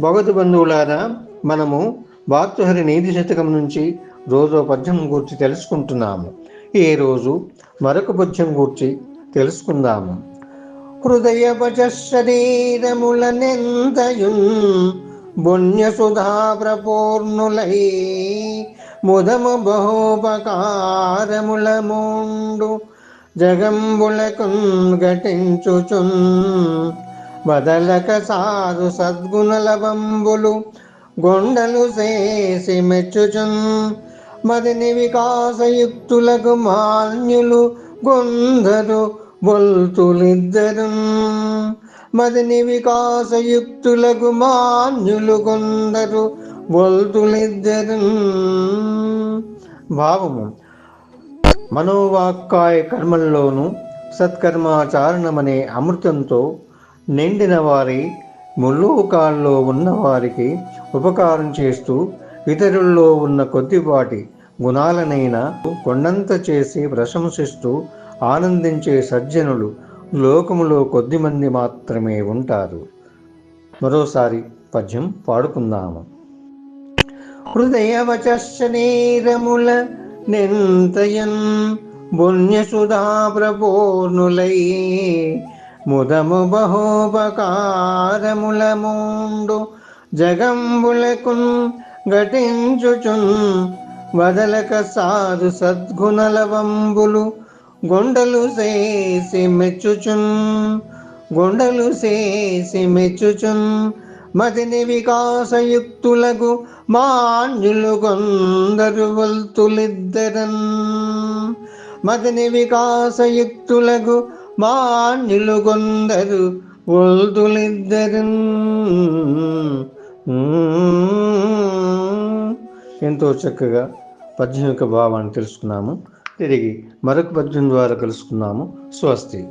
భగవత్ బంధువులారా మనము భాతృహరి నీతి శతకం నుంచి రోజో పద్యం గూర్చి తెలుసుకుంటున్నాము. ఈ రోజు మరొక పద్యం గూర్చి తెలుసుకుందాము. హృదయ శరీరములనెంతయున్ పుణ్యసుధా ప్రపూర్ణులై ముదము బహోపకారముల మూండు జగంబులకున్ ఘటించుచున్ బదలక సాధు సద్గుణలవంబులు గొండలు చేసి మెచ్చుచున్. మదిని వికాసయుక్తులకు మాన్యులు గొందరు బొల్తులిద్దరు మదిని వికాసయుక్తులకు మాన్యులు కొందరు బొల్తులిద్దరు భావము. మనోవాక్కాయ కర్మల్లోనూ సత్కర్మాచారణమనే అమృతంతో నిండిన వారి ముల్లోకాల్లో ఉన్నవారికి ఉపకారం చేస్తూ ఇతరుల్లో ఉన్న కొద్దిపాటి గుణాలనైనా కొండంత చేసి ప్రశంసిస్తూ ఆనందించే సజ్జనులు లోకములో కొద్దిమంది మాత్రమే ఉంటారు. మరోసారి పద్యం పాడుకుందాము. హృదయవచ నింతయన్ పుణ్యసుధా ప్రపూర్ణులై ముదము బహోపకారముల మూండు జగంబులకున్ ఘటించుచున్ వదలక సాధు సద్గుణలవంబులు గొండలు చేసి మెచ్చుచున్ గొండలు చేసి మెచ్చుచున్ మదిని వికాసయుక్తులకు మాన్యులు కొందరు వల్తులిద్దరన్ మదిని వికాసయుక్తులకు మాన్యులుగొందరు ఒల్దులిద్దరు. ఎంతో చక్కగా పద్యం యొక్క భావాన్ని తెలుసుకున్నాము. తిరిగి మరొక పద్యం ద్వారా కలుసుకున్నాము. స్వస్తి.